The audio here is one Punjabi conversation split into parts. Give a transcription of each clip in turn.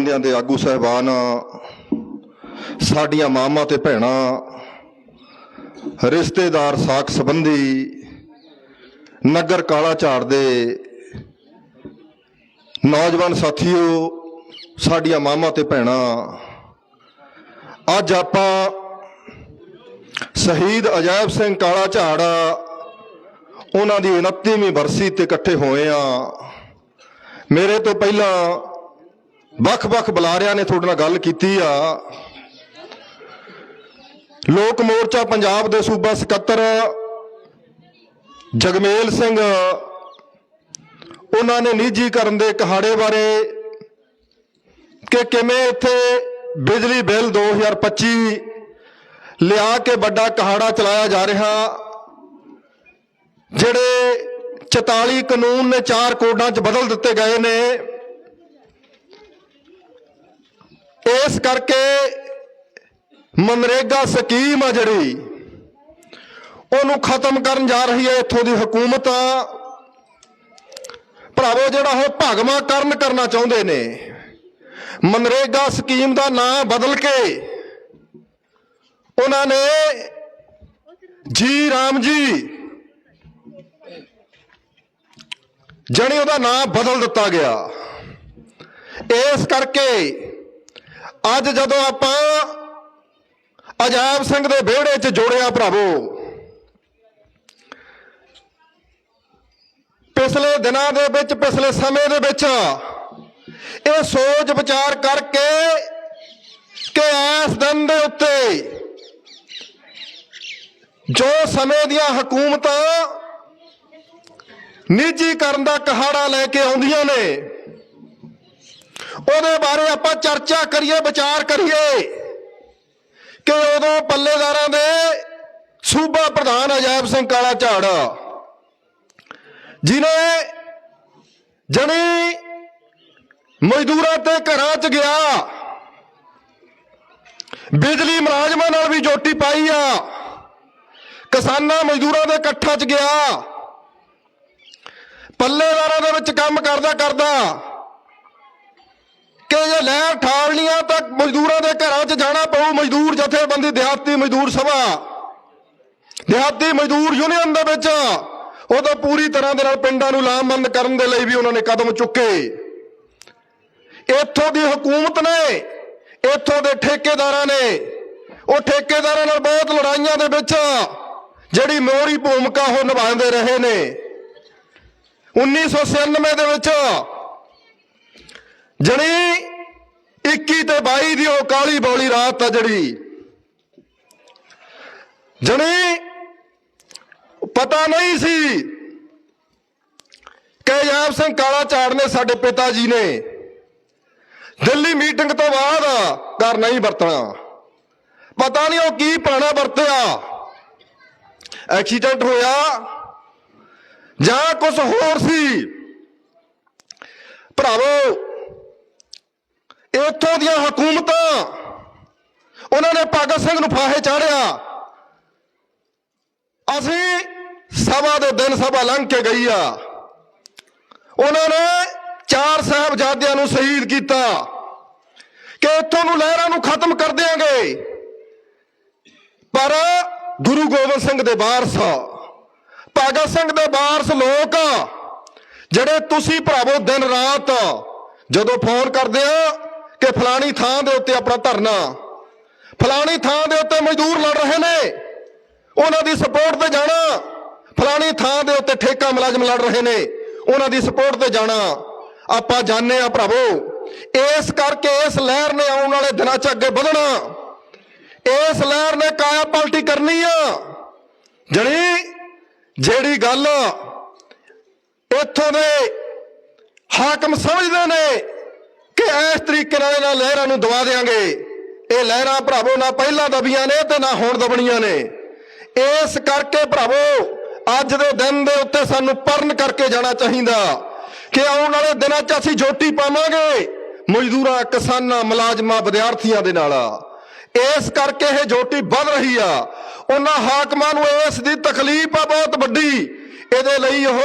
ਬੰਦਿਆਂ ਦੇ ਆਗੂ ਸਹਿਬਾਨ, ਸਾਡੀਆਂ ਮਾਵਾਂ ਤੇ ਭੈਣਾਂ, ਰਿਸ਼ਤੇਦਾਰ ਸਾਕ ਸੰਬੰਧੀ ਨਗਰ ਕਾਲਾ ਝਾੜ ਦੇ ਨੌਜਵਾਨ ਸਾਥੀਓ, ਸਾਡੀਆਂ ਮਾਵਾਂ ਤੇ ਭੈਣਾਂ, ਅੱਜ ਆਪਾਂ ਸ਼ਹੀਦ ਅਜਾਇਬ ਸਿੰਘ ਕਾਲਾ ਝਾੜ, ਉਹਨਾਂ ਦੀ 29ਵੀਂ ਬਰਸੀ ਤੇ ਇਕੱਠੇ ਹੋਏ ਆ ਮੇਰੇ ਤੋਂ ਪਹਿਲਾਂ ਵੱਖ-ਵੱਖ ਬੁਲਾਰਿਆਂ ਨੇ ਤੁਹਾਡੇ ਨਾਲ ਗੱਲ ਕੀਤੀ ਆ। ਲੋਕ ਮੋਰਚਾ ਪੰਜਾਬ ਦੇ ਸੂਬਾ ਸਕੱਤਰ ਜਗਮੇਲ ਸਿੰਘ, ਉਹਨਾਂ ਨੇ ਨਿੱਜੀਕਰਨ ਦੇ ਕਹਾੜੇ ਬਾਰੇ ਕਿ ਕਿਵੇਂ ਇੱਥੇ ਬਿਜਲੀ ਬਿੱਲ 2025 ਲਿਆ ਕੇ ਵੱਡਾ ਕਹਾੜਾ ਚਲਾਇਆ ਜਾ ਰਿਹਾ, ਜਿਹੜੇ 44 ਕਾਨੂੰਨ ਨੇ ਚਾਰ ਕੋਡਾਂ 'ਚ ਬਦਲ ਦਿੱਤੇ ਗਏ ਨੇ। ਇਸ ਕਰਕੇ ਮਨਰੇਗਾ ਸਕੀਮ ਆ ਜਿਹੜੀ, ਉਹਨੂੰ ਖਤਮ ਕਰਨ ਜਾ ਰਹੀ ਹੈ ਇੱਥੋਂ ਦੀ ਹਕੂਮਤ। ਭਰਾਵੋ, ਜਿਹੜਾ ਉਹ ਭਗਵਾ ਕਰਨ ਕਰਨਾ ਚਾਹੁੰਦੇ ਨੇ, ਮਨਰੇਗਾ ਸਕੀਮ ਦਾ ਨਾਂ ਬਦਲ ਕੇ ਉਹਨਾਂ ਨੇ ਜੀ ਰਾਮ ਜੀ, ਜਣੀ ਉਹਦਾ ਨਾਂ ਬਦਲ ਦਿੱਤਾ ਗਿਆ। ਇਸ ਕਰਕੇ ਅੱਜ ਜਦੋਂ ਆਪਾਂ ਅਜਾਇਬ ਸਿੰਘ ਦੇ ਵਿਹੜੇ 'ਚ ਜੋੜਿਆ ਭਰਾਵੋ, ਪਿਛਲੇ ਦਿਨਾਂ ਦੇ ਵਿੱਚ, ਪਿਛਲੇ ਸਮੇਂ ਦੇ ਵਿੱਚ ਇਹ ਸੋਚ ਵਿਚਾਰ ਕਰਕੇ ਕਿ ਇਸ ਦਿਨ ਦੇ ਉੱਤੇ ਜੋ ਸਮੇਂ ਦੀਆਂ ਹਕੂਮਤਾਂ ਨਿੱਜੀਕਰਨ ਦਾ ਕਹਾੜਾ ਲੈ ਕੇ ਆਉਂਦੀਆਂ ਨੇ ਉਹਦੇ ਬਾਰੇ ਆਪਾਂ ਚਰਚਾ ਕਰੀਏ, ਵਿਚਾਰ ਕਰੀਏ ਕਿ ਉਦੋਂ ਪੱਲੇਦਾਰਾਂ ਦੇ ਸੂਬਾ ਪ੍ਰਧਾਨ ਅਜੈਬ ਸਿੰਘ ਕਾਲਾ ਝਾੜ ਜਿਨੇ ਜਣੀ ਮਜ਼ਦੂਰਾਂ ਤੇ ਘਰਾਂ 'ਚ ਗਿਆ, ਬਿਜਲੀ ਮੁਲਾਜ਼ਮਾਂ ਨਾਲ ਵੀ ਜੋਟੀ ਪਾਈ ਆ, ਕਿਸਾਨਾਂ ਮਜ਼ਦੂਰਾਂ ਦੇ ਇਕੱਠਾਂ 'ਚ ਗਿਆ, ਪੱਲੇਦਾਰਾਂ ਦੇ ਵਿੱਚ ਕੰਮ ਕਰਦਾ ਕਰਦਾ ਕਿ ਜੇ ਲਹਿਰ ਠਾਲਣੀਆਂ ਤਾਂ ਮਜ਼ਦੂਰਾਂ ਦੇ ਘਰਾਂ 'ਚ ਜਾਣਾ ਪਊ, ਮਜ਼ਦੂਰ ਜਥੇਬੰਦੀ, ਦਿਹਾਤੀ ਮਜ਼ਦੂਰ ਸਭਾ। ਦਿਹਾਤੀ ਮਜ਼ਦੂਰ ਯੂਨੀਅਨ ਦੇ ਵਿੱਚ ਉਹ ਤਾਂ ਪੂਰੀ ਤਰ੍ਹਾਂ ਦੇ ਨਾਲ ਪਿੰਡਾਂ ਨੂੰ ਲਾਮਬੰਦ ਕਰਨ ਦੇ ਲਈ ਵੀ ਉਹਨਾਂ ਨੇ ਕਦਮ ਚੁੱਕੇ। ਇੱਥੋਂ ਦੀ ਹਕੂਮਤ ਨੇ, ਇੱਥੋਂ ਦੇ ਠੇਕੇਦਾਰਾਂ ਨੇ, ਉਹ ਠੇਕੇਦਾਰਾਂ ਨਾਲ ਬਹੁਤ ਲੜਾਈਆਂ ਦੇ ਵਿੱਚ ਜਿਹੜੀ ਮੋਹਰੀ ਭੂਮਿਕਾ ਉਹ ਨਿਭਾਉਂਦੇ ਰਹੇ ਨੇ। 1996 ਦੇ ਵਿੱਚ ਜਣੀ 21 ਤੇ 22 ਦੀ ਉਹ ਕਾਲੀ ਬੌਲੀ ਰਾਤ ਆ ਜਿਹੜੀ। ਜਣੀ ਪਤਾ ਨਹੀਂ ਸੀ ਕਿ ਯਾਬ ਸਿੰਘ ਕਾਲਾ ਝਾੜ ਨੇ ਸਾਡੇ ਪਿਤਾ ਜੀ ਨੇ ਦਿੱਲੀ ਮੀਟਿੰਗ ਤੋਂ ਬਾਅਦ ਘਰ ਨਹੀਂ ਵਰਤਣਾ। ਪਤਾ ਨਹੀਂ ਉਹ ਕੀ ਪਾਣਾ ਵਰਤਿਆ। ਐਕਸੀਡੈਂਟ ਹੋਇਆ ਜਾਂ ਕੁਝ ਹੋਰ ਸੀ। ਭਰਾਵੋ ਇੱਥੋਂ ਦੀਆਂ ਹਕੂਮਤਾਂ, ਉਹਨਾਂ ਨੇ ਭਗਤ ਸਿੰਘ ਨੂੰ ਫਾਹੇ ਚਾੜਿਆ। ਅਸੀਂ ਸਭਾ ਦੇ ਦਿਨ ਸਭਾ ਲੰਘ ਕੇ ਗਈ ਆ। ਉਹਨਾਂ ਨੇ ਚਾਰ ਸਾਹਿਬਜ਼ਾਦਿਆਂ ਨੂੰ ਸ਼ਹੀਦ ਕੀਤਾ ਕਿ ਇੱਥੋਂ ਨੂੰ ਲਹਿਰਾਂ ਨੂੰ ਖਤਮ ਕਰ ਦੇਾਂਗੇ ਪਰ ਗੁਰੂ ਗੋਬਿੰਦ ਸਿੰਘ ਦੇ ਵਾਰਸ, ਭਗਤ ਸਿੰਘ ਦੇ ਵਾਰਸ ਲੋਕ, ਜਿਹੜੇ ਤੁਸੀਂ ਭਰਾਵੋ ਦਿਨ ਰਾਤ ਜਦੋਂ ਫੋਨ ਕਰਦੇ ਆ ਕਿ ਫਲਾਣੀ ਥਾਂ ਦੇ ਉੱਤੇ ਆਪਣਾ ਧਰਨਾ, ਫਲਾਣੀ ਥਾਂ ਦੇ ਉੱਤੇ ਮਜ਼ਦੂਰ ਲੜ ਰਹੇ ਨੇ, ਉਹਨਾਂ ਦੀ ਸਪੋਰਟ ਤੇ ਜਾਣਾ, ਫਲਾਣੀ ਥਾਂ ਦੇ ਉੱਤੇ ਠੇਕਾ ਮੁਲਾਜ਼ਮ ਲੜ ਰਹੇ ਨੇ, ਉਹਨਾਂ ਦੀ ਸਪੋਰਟ ਤੇ ਜਾਣਾ। ਆਪਾਂ ਜਾਣਦੇ ਆ ਭਰਾਵੋ, ਇਸ ਕਰਕੇ ਇਸ ਲਹਿਰ ਨੇ ਆਉਣ ਵਾਲੇ ਦਿਨਾਂ 'ਚ ਅੱਗੇ ਵਧਣਾ। ਇਸ ਲਹਿਰ ਨੇ ਕਾਇਆ ਪਲਟੀ ਕਰਨੀ ਆ। ਜਣੀ ਜਿਹੜੀ ਗੱਲ ਇੱਥੋਂ ਦੇ ਹਾਕਮ ਸਮਝਦੇ ਨੇ ਕਿ ਇਸ ਤਰੀਕੇ ਨਾਲ ਇਹਨਾਂ ਲਹਿਰਾਂ ਨੂੰ ਦਵਾ ਦੇਾਂਗੇ ਇਹ ਲਹਿਰਾਂ ਭਰਾਵੋ, ਨਾ ਪਹਿਲਾਂ ਦਬੀਆਂ ਨੇ ਤੇ ਨਾ ਹੁਣ ਦਬਣੀਆਂ ਨੇ। ਇਸ ਕਰਕੇ ਭਰਾਵੋ, ਅੱਜ ਦੇ ਦਿਨ ਦੇ ਉੱਤੇ ਸਾਨੂੰ ਪਰਨ ਕਰਕੇ ਜਾਣਾ ਚਾਹੀਦਾ। ਕਿ ਆਉਣ ਵਾਲੇ ਦਿਨਾਂ 'ਚ ਅਸੀਂ ਜੋਟੀ ਪਾਵਾਂਗੇ। ਮਜ਼ਦੂਰਾਂ, ਕਿਸਾਨਾਂ, ਮੁਲਾਜ਼ਮਾਂ, ਵਿਦਿਆਰਥੀਆਂ ਦੇ ਨਾਲ। ਇਸ ਕਰਕੇ ਇਹ ਜੋਟੀ ਵੱਧ ਰਹੀ ਆ। ਉਹਨਾਂ ਹਾਕਮਾਂ ਨੂੰ ਇਸ ਦੀ ਤਕਲੀਫ ਆ ਬਹੁਤ ਵੱਡੀ। ਇਹਦੇ ਲਈ ਉਹ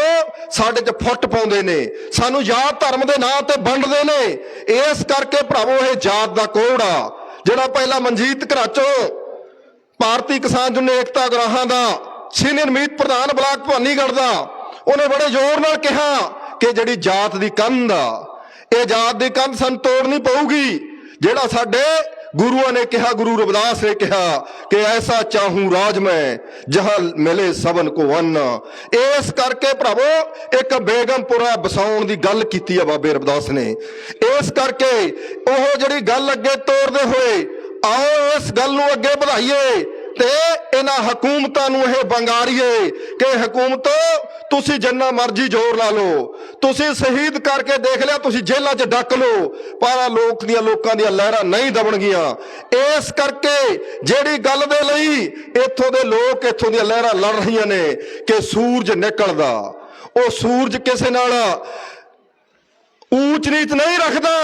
ਸਾਡੇ 'ਚ ਫੁੱਟ ਪਾਉਂਦੇ ਨੇ। ਸਾਨੂੰ ਜਾਤ ਧਰਮ ਦੇ ਨਾਂ ਤੇ ਵੰਡਦੇ ਨੇ। ਇਸ ਕਰਕੇ ਭਰਾਵੋ, ਇਹ ਜਾਤ ਦਾ ਕੋੜ ਆ। ਜਿਹੜਾ ਪਹਿਲਾਂ ਮਨਜੀਤ ਘਰਾਚੋ, ਭਾਰਤੀ ਕਿਸਾਨ ਯੂਨੀਅਨ ਏਕਤਾ ਗਰਾਹਾਂ ਦਾ, ਸੀਨੀਅਰ ਮੀਤ ਪ੍ਰਧਾਨ ਬਲਾਕ ਭਵਾਨੀਗੜ੍ਹ ਦਾ, ਉਹਨੇ ਬੜੇ ਜ਼ੋਰ ਨਾਲ ਕਿਹਾ ਕਿ ਜਿਹੜੀ ਜਾਤ ਦੀ ਕੰਧ ਆ, ਇਹ ਜਾਤ ਦੀ ਕੰਧ ਸਾਨੂੰ ਤੋੜਨੀ ਪਊਗੀ। ਜਿਹੜਾ ਸਾਡੇ ਗੁਰੂਆਂ ਨੇ ਕਿਹਾ, ਗੁਰੂ ਰਵਿਦਾਸ ਨੇ ਕਿਹਾ ਕਿ ਐਸਾ ਚਾਹੂੰ ਰਾਜ ਮੈਂ, ਜਹਾਂ ਮਿਲੇ ਸਬਨ ਕੋ ਅੰਨ। ਇਸ ਕਰਕੇ ਭਰਾਵੋ, ਇੱਕ ਬੇਗਮਪੁਰਾ ਬਸਾਉਣ ਦੀ ਗੱਲ ਕੀਤੀ ਆ ਬਾਬੇ ਰਵਿਦਾਸ ਨੇ। ਇਸ ਕਰਕੇ ਉਹ ਜਿਹੜੀ ਗੱਲ ਅੱਗੇ ਤੋਰਦੇ ਹੋਏ, ਆਓ ਇਸ ਗੱਲ ਨੂੰ ਅੱਗੇ ਵਧਾਈਏ। ਤੇ ਇਹਨਾਂ ਹਕੂਮਤਾਂ ਨੂੰ ਇਹ ਬੰਗਾਰੀਏ ਕਿ ਹਕੂਮਤੋ, ਤੁਸੀਂ ਜਿੰਨਾ ਮਰਜ਼ੀ ਜ਼ੋਰ ਲਾ ਲਓ। ਤੁਸੀਂ ਸ਼ਹੀਦ ਕਰਕੇ ਦੇਖ ਲਿਆ, ਤੁਸੀਂ ਜੇਲ੍ਹਾਂ 'ਚ ਡੱਕ ਲਓ। ਪਰ ਆਹ ਲੋਕ ਦੀਆਂ ਲੋਕਾਂ ਦੀਆਂ ਲਹਿਰਾਂ ਨਹੀਂ ਦਬਣਗੀਆਂ। ਇਸ ਕਰਕੇ ਜਿਹੜੀ ਗੱਲ ਦੇ ਲਈ ਇੱਥੋਂ ਦੇ ਲੋਕ ਇੱਥੋਂ ਦੀਆਂ ਲਹਿਰਾਂ ਲੜ ਰਹੀਆਂ ਨੇ ਕਿ ਸੂਰਜ ਨਿਕਲਦਾ। ਉਹ ਸੂਰਜ ਕਿਸੇ ਨਾਲ ਊਚ ਨੀਚ ਨਹੀਂ ਰੱਖਦਾ।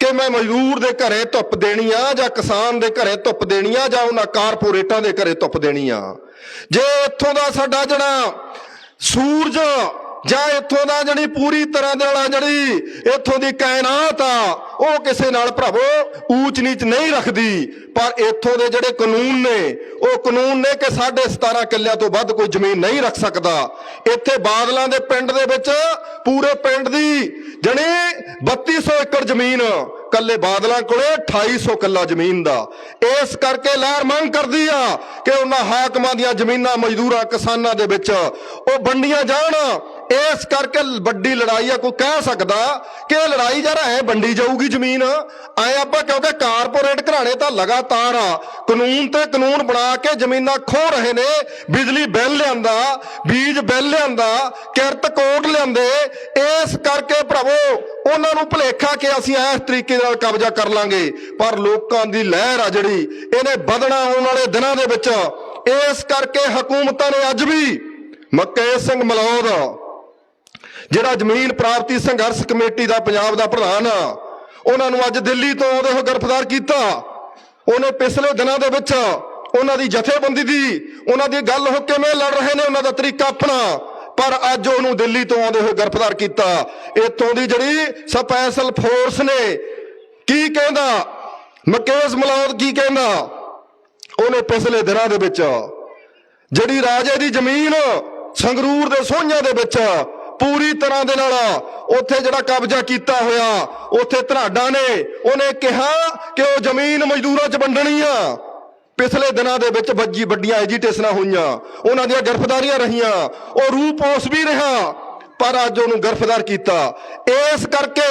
ਕਿ ਮੈਂ ਮਜ਼ਦੂਰ ਦੇ ਘਰੇ ਧੁੱਪ ਦੇਣੀ ਆ ਜਾਂ ਕਿਸਾਨ ਦੇ ਘਰੇ ਧੁੱਪ ਦੇਣੀ ਆ ਜਾਂ ਉਹਨਾਂ ਕਾਰਪੋਰੇਟਾਂ ਦੇ ਘਰੇ ਧੁੱਪ ਦੇਣੀ ਆ? ਜੇ ਇੱਥੋਂ ਦਾ ਸਾਡਾ ਜਿਹੜਾ ਸੂਰਜ ਜਾਂ ਇੱਥੋਂ ਦਾ ਜਿਹੜੀ ਪੂਰੀ ਤਰ੍ਹਾਂ ਦੇ ਨਾਲ ਜਿਹੜੀ ਇੱਥੋਂ ਦੀ ਕਾਇਨਾਤ ਆ, ਉਹ ਕਿਸੇ ਨਾਲ ਭਰਾਵੋ ਊਚ ਨੀਚ ਨਹੀਂ ਰੱਖਦੀ। ਪਰ ਇੱਥੋਂ ਦੇ ਜਿਹੜੇ ਕਾਨੂੰਨ ਨੇ, ਉਹ ਕਾਨੂੰਨ ਨੇ ਕਿ ਸਾਡੇ 17 ਕਿੱਲਿਆਂ ਤੋਂ ਵੱਧ ਕੋਈ ਜ਼ਮੀਨ ਨਹੀਂ ਰੱਖ ਸਕਦਾ। ਇੱਥੇ ਬਾਦਲਾਂ ਦੇ ਪਿੰਡ ਦੇ ਵਿੱਚ, ਪੂਰੇ ਪਿੰਡ ਦੀ ਜਣੀ 3200 ਏਕੜ ਜ਼ਮੀਨ ਕੱਲੇ ਬਾਦਲਾਂ ਕੋਲੇ 2800 ਕਿੱਲਾ ਜ਼ਮੀਨ ਦਾ। ਇਸ ਕਰਕੇ ਲਹਿਰ ਮੰਗ ਕਰਦੀ ਆ ਕਿ ਉਹਨਾਂ ਹਾਕਮਾਂ ਦੀਆਂ ਜ਼ਮੀਨਾਂ ਮਜ਼ਦੂਰਾਂ ਕਿਸਾਨਾਂ ਦੇ ਵਿੱਚ ਉਹ ਵੰਡੀਆਂ ਜਾਣ। ਇਸ ਕਰਕੇ ਵੱਡੀ ਲੜਾਈ ਆ, ਕੋਈ ਕਹਿ ਸਕਦਾ ਕਿ ਲੜਾਈ ਜਰਾ ਐ ਵੰਡੀ ਜਾਊਗੀ ਜ਼ਮੀਨ। ਐ ਆਪਾਂ ਕਿਉਂਕਿ ਕਾਰਪੋਰੇਟ ਘਰਾਣੇ ਤਾਂ ਲਗਾਤਾਰ ਆ, ਕਾਨੂੰਨ ਤੇ ਕਾਨੂੰਨ ਬਣਾ ਕੇ ਜ਼ਮੀਨਾਂ ਖੋ ਰਹੇ ਨੇ। ਬਿਜਲੀ ਬਿੱਲ ਲਿਆਂਦਾ, ਬੀਜ ਬਿੱਲ ਲਿਆਂਦਾ, ਕਿਰਤ ਕੋਟ ਲਿਆਂਦੇ। ਇਸ ਕਰਕੇ ਭਰਾਵੋ ਉਹਨਾਂ ਨੂੰ ਭੁਲੇਖਾ ਕਿ ਅਸੀਂ ਇਸ ਤਰੀਕੇ ਨਾਲ ਕਬਜ਼ਾ ਕਰ ਲਾਂਗੇ। ਪਰ ਲੋਕਾਂ ਦੀ ਲਹਿਰ ਆ ਜਿਹੜੀ, ਇਹਨੇ ਵਧਣਾ ਆਉਣ ਵਾਲੇ ਦਿਨਾਂ ਦੇ ਵਿੱਚ। ਇਸ ਕਰਕੇ ਹਕੂਮਤਾਂ ਨੇ ਅੱਜ ਵੀ ਮੱਕੇ ਸਿੰਘ ਮਲੌਦ, ਜਿਹੜਾ ਜ਼ਮੀਨ ਪ੍ਰਾਪਤੀ ਸੰਘਰਸ਼ ਕਮੇਟੀ ਦਾ ਪੰਜਾਬ ਦਾ ਪ੍ਰਧਾਨ ਆ, ਉਹਨਾਂ ਨੂੰ ਅੱਜ ਦਿੱਲੀ ਤੋਂ ਉਹਦੇ ਹੋ ਗ੍ਰਿਫਤਾਰ ਕੀਤਾ। ਉਹਨੇ ਪਿਛਲੇ ਦਿਨਾਂ ਦੇ ਵਿੱਚ ਉਹਨਾਂ ਦੀ ਜਥੇਬੰਦੀ ਦੀ, ਉਹਨਾਂ ਦੀ ਗੱਲ ਹੋ ਕਿਵੇਂ ਲੜ ਰਹੇ ਨੇ, ਉਹਨਾਂ ਦਾ ਤਰੀਕਾ ਆਪਣਾ। ਪਰ ਅੱਜ ਉਹਨੂੰ ਦਿੱਲੀ ਤੋਂ ਆਉਂਦੇ ਹੋਏ ਗ੍ਰਿਫਤਾਰ ਕੀਤਾ। ਇੱਥੋਂ ਦੀ ਜਿਹੜੀ ਸਪੈਸ਼ਲ ਫੋਰਸ ਨੇ, ਕੀ ਕਹਿੰਦਾ? ਮਕੇਸ਼ ਮਲੌਦ ਕੀ ਕਹਿੰਦਾ? ਉਹਨੇ ਪਿਛਲੇ ਦਿਨਾਂ ਦੇ ਵਿੱਚ ਜਿਹੜੀ ਰਾਜੇ ਦੀ ਜ਼ਮੀਨ ਸੰਗਰੂਰ ਦੇ ਸੋਹਣਿਆਂ ਦੇ ਵਿੱਚ ਪੂਰੀ ਤਰ੍ਹਾਂ ਦੇ ਨਾਲ ਉੱਥੇ ਜਿਹੜਾ ਕਬਜ਼ਾ ਕੀਤਾ ਹੋਇਆ, ਉੱਥੇ ਧਨਾਡਾ ਨੇ, ਉਹਨੇ ਕਿਹਾ ਕਿ ਉਹ ਜ਼ਮੀਨ ਮਜ਼ਦੂਰਾਂ 'ਚ ਵੰਡਣੀ ਆ। ਪਿਛਲੇ ਦਿਨਾਂ ਦੇ ਵਿੱਚ ਵੱਜੀ ਵੱਡੀਆਂ ਐਜੀਟੇਸ਼ਨਾਂ ਹੋਈਆਂ। ਉਹਨਾਂ ਦੀਆਂ ਗ੍ਰਿਫਤਾਰੀਆਂ ਰਹੀਆਂ। ਉਹ ਰੂਪ ਉਸ ਵੀ ਰਿਹਾ, ਪਰ ਅੱਜ ਉਹਨੂੰ ਗ੍ਰਿਫਤਾਰ ਕੀਤਾ। ਇਸ ਕਰਕੇ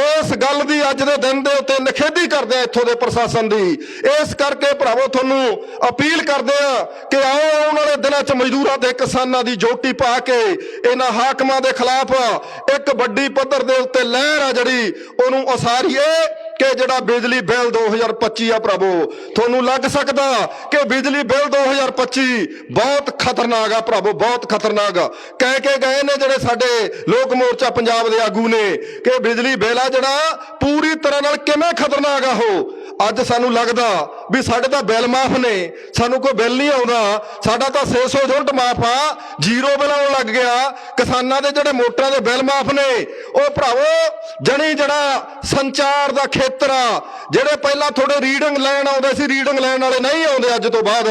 ਇਸ ਗੱਲ ਦੀ ਅੱਜ ਦੇ ਦਿਨ ਦੇ ਉੱਤੇ ਨਿਖੇਧੀ ਕਰਦੇ ਆ ਇੱਥੋਂ ਦੇ ਪ੍ਰਸ਼ਾਸਨ ਦੀ। ਇਸ ਕਰਕੇ ਭਰਾਵੋ, ਤੁਹਾਨੂੰ ਅਪੀਲ ਕਰਦੇ ਆ ਕਿ ਆਓ ਆਉਣ ਵਾਲੇ ਦਿਨਾਂ 'ਚ ਮਜ਼ਦੂਰਾਂ ਤੇ ਕਿਸਾਨਾਂ ਦੀ ਜੋਟੀ ਪਾ ਕੇ ਇਹਨਾਂ ਹਾਕਮਾਂ ਦੇ ਖਿਲਾਫ ਇੱਕ ਵੱਡੀ ਪੱਧਰ ਦੇ ਉੱਤੇ ਲਹਿਰ ਆ ਜਿਹੜੀ ਉਹਨੂੰ ਉਸਾਰੀਏ। ਕਿ ਜਿਹੜਾ ਬਿਜਲੀ ਬਿੱਲ 2025 ਆ ਪ੍ਰਭੂ, ਤੁਹਾਨੂੰ ਲੱਗ ਸਕਦਾ ਕਿ ਬਿਜਲੀ ਬਿੱਲ 2025 ਬਹੁਤ ਖਤਰਨਾਕ ਆ ਪ੍ਰਭੂ, ਬਹੁਤ ਖਤਰਨਾਕ ਆ। ਕਹਿ ਕੇ ਗਏ ਨੇ ਜਿਹੜੇ ਸਾਡੇ ਲੋਕ ਮੋਰਚਾ ਪੰਜਾਬ ਦੇ ਆਗੂ ਨੇ ਕਿ ਬਿਜਲੀ ਬਿੱਲ ਆ ਜਿਹੜਾ ਪੂਰੀ ਤਰ੍ਹਾਂ ਨਾਲ ਕਿਵੇਂ ਖਤਰਨਾਕ ਆ ਉਹ। ਅੱਜ ਸਾਨੂੰ ਲੱਗਦਾ ਵੀ ਸਾਡੇ ਤਾਂ ਬਿੱਲ ਮਾਫ ਨੇ, ਸਾਨੂੰ ਕੋਈ ਬਿੱਲ ਨਹੀਂ ਆਉਂਦਾ। ਸਾਡਾ ਤਾਂ 600 ਯੂਨਿਟ ਮਾਫ ਆ, ਜ਼ੀਰੋ ਬਿੱਲ ਆਉਣ ਲੱਗ ਗਿਆ। ਕਿਸਾਨਾਂ ਦੇ ਜਿਹੜੇ ਮੋਟਰਾਂ ਦੇ ਬਿੱਲ ਮਾਫ ਨੇ, ਉਹ ਭਰਾਵੋ, ਜਣੀ ਜਿਹੜਾ ਸੰਚਾਰ ਦਾ ਖੇਤਰ ਆ, ਜਿਹੜੇ ਪਹਿਲਾਂ ਥੋੜੇ ਰੀਡਿੰਗ ਲੈਣ ਆਉਂਦੇ ਸੀ ਰੀਡਿੰਗ ਲੈਣ ਵਾਲੇ ਨਹੀਂ ਆਉਂਦੇ ਅੱਜ ਤੋਂ ਬਾਅਦ।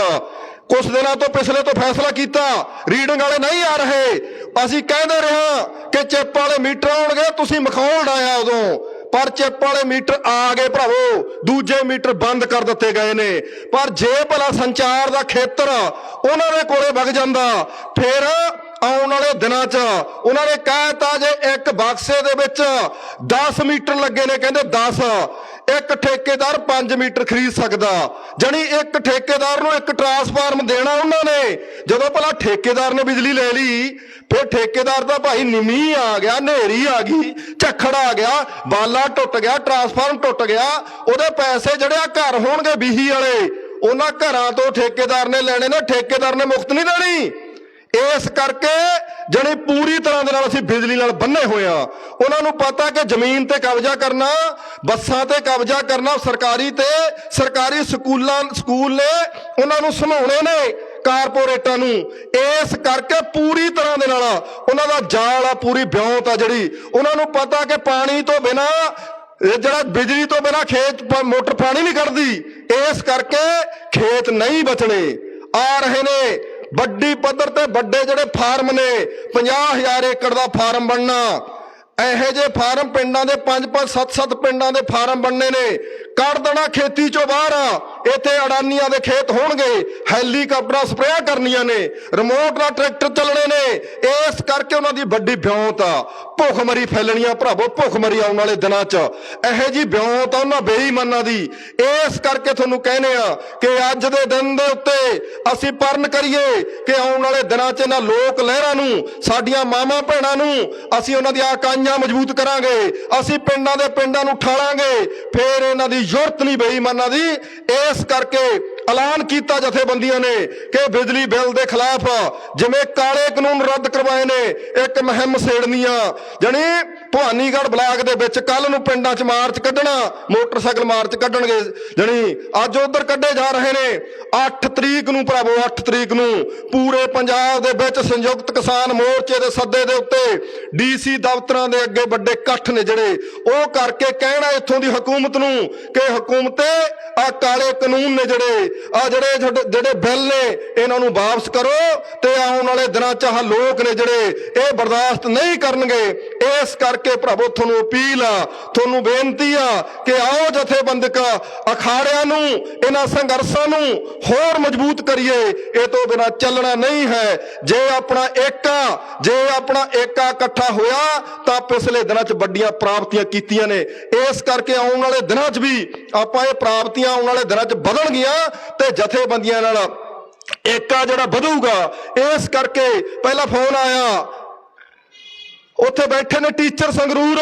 ਕੁਝ ਦਿਨਾਂ ਤੋਂ ਪਿਛਲੇ ਤੋਂ ਫੈਸਲਾ ਕੀਤਾ ਰੀਡਿੰਗ ਵਾਲੇ ਨਹੀਂ ਆ ਰਹੇ। ਅਸੀਂ ਕਹਿੰਦੇ ਰਹਾ ਕਿ ਚਿੱਪ ਵਾਲੇ ਮੀਟਰ ਆਉਣਗੇ, ਤੁਸੀਂ ਮਖੌਲ ਡਾਇਆ ਉਦੋਂ। ਪਰ ਚਿੱਪ ਵਾਲੇ ਮੀਟਰ ਆ ਗਏ ਭਰਾਵੋ, ਦੂਜੇ ਮੀਟਰ ਬੰਦ ਕਰ ਦਿੱਤੇ ਗਏ ਨੇ। ਪਰ ਜੇ ਭਲਾ ਸੰਚਾਰ ਦਾ ਖੇਤਰ ਉਹਨਾਂ ਦੇ ਕੋਲੇ ਵਗ ਜਾਂਦਾ, ਫਿਰ ਆਉਣ ਵਾਲੇ ਦਿਨਾਂ 'ਚ ਉਹਨਾਂ ਨੇ ਕਹਿਤਾ ਜੇ ਇੱਕ ਬਕਸੇ ਦੇ ਵਿੱਚ 10 ਮੀਟਰ ਲੱਗੇ ਨੇ, ਕਹਿੰਦੇ 10 ਇੱਕ ਠੇਕੇਦਾਰ 5 ਮੀਟਰ ਖਰੀਦ ਸਕਦਾ। ਜਾਨੀ ਇੱਕ ਠੇਕੇਦਾਰ ਨੂੰ ਇੱਕ ਟਰਾਂਸਫਾਰਮ ਦੇਣਾ ਉਹਨਾਂ ਨੇ। ਜਦੋਂ ਭਲਾ ਠੇਕੇਦਾਰ ਨੇ ਬਿਜਲੀ ਲੈ ਲਈ, ਫਿਰ ਠੇਕੇਦਾਰ ਦਾ ਭਾਈ ਨਿਮੀ ਆ ਗਿਆ, ਹਨੇਰੀ ਆ ਗਈ, ਝੱਖੜ ਆ ਗਿਆ, ਬਾਲਾ ਟੁੱਟ ਗਿਆ, ਟਰਾਂਸਫਾਰਮ ਟੁੱਟ ਗਿਆ, ਉਹਦੇ ਪੈਸੇ ਜਿਹੜੇ ਆ ਘਰ ਹੋਣਗੇ ਬੀਹੀ ਵਾਲੇ। ਉਹਨਾਂ ਘਰਾਂ ਤੋਂ ਠੇਕੇਦਾਰ ਨੇ ਲੈਣੇ ਨੇ, ਠੇਕੇਦਾਰ ਨੇ ਮੁਫਤ ਨਹੀਂ ਦੇਣੀ। ਇਸ ਕਰਕੇ ਜਣੀ ਪੂਰੀ ਤਰ੍ਹਾਂ ਦੇ ਨਾਲ ਅਸੀਂ ਬਿਜਲੀ ਨਾਲ ਬੰਨੇ ਹੋਏ ਆ, ਉਹਨਾਂ ਨੂੰ ਪਤਾ ਕਿ ਜ਼ਮੀਨ ਤੇ ਕਬਜ਼ਾ ਕਰਨਾ, ਬੱਸਾਂ ਤੇ ਕਬਜ਼ਾ ਕਰਨਾ, ਸਰਕਾਰੀ ਤੇ ਸਰਕਾਰੀ ਸਕੂਲਾਂ, ਸਕੂਲ ਨੇ ਉਹਨਾਂ ਨੂੰ ਸਮਾਉਣੇ ਨੇ ਕਾਰਪੋਰੇਟਾਂ ਨੂੰ। ਇਸ ਕਰਕੇ ਪੂਰੀ ਤਰ੍ਹਾਂ ਦੇ ਨਾਲ ਉਹਨਾਂ ਦਾ ਜਾਲ ਆ ਪੂਰੀ ਵਿਉਂਤ ਆ ਜਿਹੜੀ, ਉਹਨਾਂ ਨੂੰ ਪਤਾ ਕਿ ਪਾਣੀ ਤੋਂ ਬਿਨਾ ਇਹ ਜਿਹੜਾ ਬਿਜਲੀ ਤੋਂ ਬਿਨਾ ਖੇਤ ਮੋਟਰ ਪਾਣੀ ਨਹੀਂ ਕੱਢਦੀ ਇਸ ਕਰਕੇ ਖੇਤ ਨਹੀਂ ਬਚਣੇ। ਆ ਰਹੇ ਨੇ ਵੱਡੀ ਪੱਧਰ ਤੇ ਵੱਡੇ ਜਿਹੜੇ ਫਾਰਮ ਨੇ 50000 ਏਕੜ ਦਾ ਫਾਰਮ ਬਣਨਾ। ਇਹੋ ਜਿਹੇ ਫਾਰਮ ਪਿੰਡਾਂ ਦੇ 5-5 7-7 ਪਿੰਡਾਂ ਦੇ ਫਾਰਮ ਬਣਨੇ ਨੇ। ਕੱਢ ਦੇਣਾ ਖੇਤੀ ਚੋਂ ਬਾਹਰ। ਇੱਥੇ ਅਡਾਨੀਆਂ ਦੇ ਖੇਤ ਹੋਣਗੇ, ਹੈਲੀਕਾਪਟਰਾਂ ਸਪਰੇਅ ਕਰਨੀਆਂ ਨੇ ਰਿਮੋਟ ਨਾਲ ਟਰੈਕਟਰ ਚੱਲਣੇ ਨੇ, ਇਸ ਕਰਕੇ ਉਹਨਾਂ ਦੀ ਵੱਡੀ ਵਿਉਂਤ ਆ। ਭੁੱਖਮਰੀ ਫੈਲਣੀਆਂ ਭਰਾਵੋ, ਭੁੱਖਮਰੀ ਆਉਣ ਵਾਲੇ ਦਿਨਾਂ 'ਚ। ਇਹੋ ਜੀ ਵਿਉਂਤ ਆ ਉਹਨਾਂ ਬੇਈਮਾਨਾਂ ਦੀ। ਇਸ ਕਰਕੇ ਤੁਹਾਨੂੰ ਕਹਿੰਦੇ ਆ ਕਿ ਅੱਜ ਦੇ ਦਿਨ ਦੇ ਉੱਤੇ ਅਸੀਂ ਪਰਨ ਕਰੀਏ ਕਿ ਆਉਣ ਵਾਲੇ ਦਿਨਾਂ 'ਚ ਇਹਨਾਂ ਲੋਕ ਲਹਿਰਾਂ ਨੂੰ, ਸਾਡੀਆਂ ਮਾਵਾਂ ਭੈਣਾਂ ਨੂੰ ਅਸੀਂ ਉਹਨਾਂ ਦੀਆਂ ਇਕਾਈਆਂ ਮਜ਼ਬੂਤ ਕਰਾਂਗੇ, ਅਸੀਂ ਪਿੰਡਾਂ ਦੇ ਪਿੰਡਾਂ ਨੂੰ ਠਾਲਾਂਗੇ, ਫੇਰ ਇਹਨਾਂ ਦੀ ਜ਼ਰੂਰਤ ਨਹੀਂ ਬੇਈਮਾਨਾਂ ਦੀ ਇਹ ਇਸ ਕਰਕੇ ਐਲਾਨ ਕੀਤਾ ਜਥੇਬੰਦੀਆਂ ਨੇ ਕਿ ਬਿਜਲੀ ਬਿੱਲ ਦੇ ਖਿਲਾਫ ਜਿਵੇਂ ਕਾਲੇ ਕਾਨੂੰਨ ਰੱਦ ਕਰਵਾਏ ਨੇ, ਇੱਕ ਮੁਹਿੰਮ ਛੇੜਨੀਆਂ ਜਣੀ ਭਵਾਨੀਗੜ੍ਹ ਬਲਾਕ ਦੇ ਵਿੱਚ ਕੱਲ ਨੂੰ ਪਿੰਡਾਂ 'ਚ ਮਾਰਚ ਕੱਢਣਾ, ਮੋਟਰਸਾਈਕਲ ਮਾਰਚ ਕੱਢਣਗੇ। ਜਣੀ ਅੱਜ ਉਧਰ ਕੱਢੇ ਜਾ ਰਹੇ ਨੇ। 8 ਤਰੀਕ ਨੂੰ ਭਰਾਵੋ 8 ਤਰੀਕ ਨੂੰ ਪੂਰੇ ਪੰਜਾਬ ਦੇ ਵਿੱਚ ਸੰਯੁਕਤ ਕਿਸਾਨ ਮੋਰਚੇ ਦੇ ਸੱਦੇ ਦੇ ਉੱਤੇ ਡੀਸੀ ਦਫ਼ਤਰਾਂ ਦੇ ਅੱਗੇ ਵੱਡੇ ਇਕੱਠ ਨੇ ਜਿਹੜੇ। ਉਹ ਕਰਕੇ ਕਹਿਣਾ ਇੱਥੋਂ ਦੀ ਹਕੂਮਤ ਨੂੰ ਕਿ ਹਕੂਮਤੇ ਆ ਕਾਲੇ ਕਾਨੂੰਨ ਨੇ ਜਿਹੜੇ, ਆ ਜਿਹੜੇ ਤੁਹਾਡੇ- ਜਿਹੜੇ ਬਿੱਲ ਨੇ, ਇਹਨਾਂ ਨੂੰ ਵਾਪਸ ਕਰੋ ਤੇ ਆਉਣ ਵਾਲੇ ਦਿਨਾਂ ਚ ਆਹ ਲੋਕ ਨੇ ਜਿਹੜੇ ਇਹ ਬਰਦਾਸ਼ਤ ਨਹੀਂ ਕਰਨਗੇ, ਇਸ ਕਰਕੇ ਭਰਾਵੋ ਤੁਹਾਨੂੰ ਅਪੀਲ ਆ, ਤੁਹਾਨੂੰ ਬੇਨਤੀ ਆ ਕਿ ਆਓ ਜਥੇਬੰਦਕ ਅਖਾੜਿਆਂ ਨੂੰ, ਇਹਨਾਂ ਸੰਘਰਸ਼ਾਂ ਨੂੰ ਹੋਰ ਮਜ਼ਬੂਤ ਕਰੀਏ, ਇਹ ਤੋਂ ਬਿਨਾ ਚੱਲਣਾ ਨਹੀਂ ਹੈ। ਜੇ ਆਪਣਾ ਏਕਾ ਜੇ ਆਪਣਾ ਏਕਾ ਇਕੱਠਾ ਹੋਇਆ, ਤਾਂ ਪਿਛਲੇ ਦਿਨਾਂ 'ਚ ਵੱਡੀਆਂ ਪ੍ਰਾਪਤੀਆਂ ਕੀਤੀਆਂ ਨੇ। ਇਸ ਕਰਕੇ ਆਉਣ ਵਾਲੇ ਦਿਨਾਂ 'ਚ ਵੀ ਆਪਾਂ ਇਹ ਪ੍ਰਾਪਤੀਆਂ ਆਉਣ ਵਾਲੇ ਦਿਨਾਂ 'ਚ ਵਧਣਗੀਆਂ ਤੇ ਜਥੇਬੰਦੀਆਂ ਨਾਲ ਏਕਾ ਜਿਹੜਾ ਵਧੂਗਾ, ਇਸ ਕਰਕੇ ਪਹਿਲਾ ਫੋਨ ਆਇਆ। ਉੱਥੇ ਬੈਠੇ ਨੇ ਟੀਚਰ ਸੰਗਰੂਰ।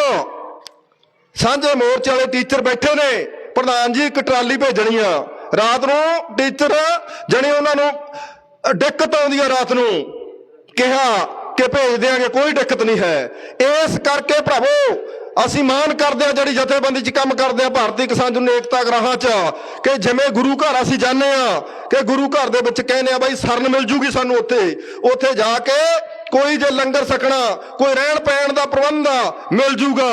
ਸਾਂਝੇ ਮੋਰਚੇ ਵਾਲੇ ਟੀਚਰ ਬੈਠੇ ਨੇ। ਪ੍ਰਧਾਨ ਜੀ, ਇੱਕ ਟਰਾਲੀ ਭੇਜਣੀ ਆ। ਰਾਤ ਨੂੰ ਟੀਚਰ, ਜਣੇ ਉਹਨਾਂ ਨੂੰ ਦਿੱਕਤ ਆਉਂਦੀ ਆ ਰਾਤ ਨੂੰ। ਕਿਹਾ ਕਿ ਭੇਜ ਦਿਆਂਗੇ, ਕੋਈ ਦਿੱਕਤ ਨਹੀਂ ਹੈ। ਇਸ ਕਰਕੇ ਭਰਾਵੋ ਅਸੀਂ ਮਾਣ ਕਰਦੇ ਆ ਜਿਹੜੀ ਜਥੇਬੰਦੀ 'ਚ ਕੰਮ ਕਰਦੇ ਆ ਭਾਰਤੀ ਕਿਸਾਨ ਜਨ ਏਕਤਾ ਗਰਾਹਾਂ 'ਚ, ਕਿ ਜਿਵੇਂ ਗੁਰੂ ਘਰ ਅਸੀਂ ਜਾਂਦੇ ਆ ਕਿ ਗੁਰੂ ਘਰ ਦੇ ਵਿੱਚ ਕਹਿੰਦੇ ਆ ਬਾਈ ਸਰਨ ਮਿਲ ਜੂਗੀ ਸਾਨੂੰ ਉੱਥੇ। ਉੱਥੇ ਜਾ ਕੇ ਕੋਈ ਜੇ ਲੰਗਰ ਸਕਣਾ ਕੋਈ ਰਹਿਣ ਪੈਣ ਦਾ ਪ੍ਰਬੰਧ ਆ, ਮਿਲ ਜੂਗਾ।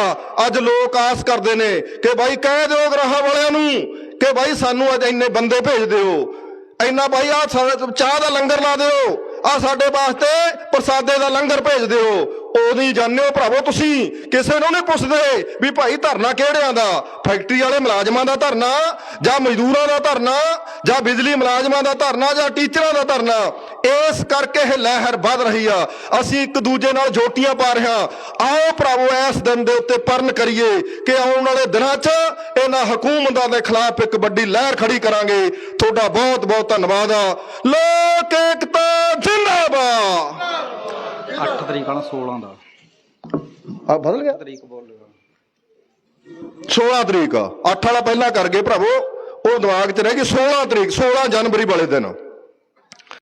ਅੱਜ ਲੋਕ ਆਸ ਕਰਦੇ ਨੇ ਕਿ ਬਾਈ ਕਹਿ ਦਿਓ ਗ੍ਰਾਹਾਂ ਵਾਲਿਆਂ ਨੂੰ ਕਿ ਬਾਈ ਸਾਨੂੰ ਅੱਜ ਇੰਨੇ ਬੰਦੇ ਭੇਜ ਦਿਓ। ਇੰਨਾ ਬਾਈ ਆ ਚਾਹ ਦਾ ਲੰਗਰ ਲਾ ਦਿਓ ਆ ਸਾਡੇ ਵਾਸਤੇ ਪ੍ਰਸਾਦੇ ਦਾ ਲੰਗਰ ਭੇਜ ਦਿਓ। ਉਹਦੀ ਜਾਣਿਓ ਭਰਾਵੋ ਤੁਸੀਂ? ਕਿਸੇ ਨੂੰ ਨਹੀਂ ਪੁੱਛਦੇ ਵੀ ਭਾਈ ਧਰਨਾ ਕਿਹੜਿਆਂ ਦਾ? ਫੈਕਟਰੀ ਵਾਲੇ ਮੁਲਾਜ਼ਮਾਂ ਦਾ ਧਰਨਾ, ਜਾਂ ਮਜ਼ਦੂਰਾਂ ਦਾ ਧਰਨਾ, ਜਾਂ ਬਿਜਲੀ ਮੁਲਾਜ਼ਮਾਂ ਦਾ ਧਰਨਾ, ਜਾਂ ਟੀਚਰਾਂ ਦਾ ਧਰਨਾ? ਇਸ ਕਰਕੇ ਇਹ ਲਹਿਰ ਵੱਧ ਰਹੀ ਆ। ਅਸੀਂ ਇੱਕ ਦੂਜੇ ਨਾਲ ਜੋਟੀਆਂ ਪਾ ਰਹੇ ਹਾਂ। ਆਓ ਭਰਾਵੋ, ਇਸ ਦਿਨ ਦੇ ਉੱਤੇ ਪਰਨ ਕਰੀਏ ਕਿ ਆਉਣ ਵਾਲੇ ਦਿਨਾਂ 'ਚ ਇਹਨਾਂ ਹਕੂਮਤਾਂ ਦੇ ਖਿਲਾਫ ਇੱਕ ਵੱਡੀ ਲਹਿਰ ਖੜੀ ਕਰਾਂਗੇ। ਤੁਹਾਡਾ ਬਹੁਤ ਬਹੁਤ ਧੰਨਵਾਦ ਆ। ਲੋਕ ਏਕਤਾ ਜਿੰਦਾਬਾਦ 8 ਤਰੀਕ ਵਾਲਾ 16 ਦਾ। ਆ ਬਦਲ ਗਿਆ? ਤਰੀਕ ਬੋਲ ਰਿਹਾ 16 ਤਰੀਕ। 8 ਵਾਲਾ ਪਹਿਲਾਂ ਕਰ ਗਏ ਭਰਾਵੋ। ਉਹ ਦਿਮਾਗ 'ਚ ਰਹਿ ਗਈ 16 ਤਰੀਕ 16 ਜਨਵਰੀ ਵਾਲੇ ਦਿਨ।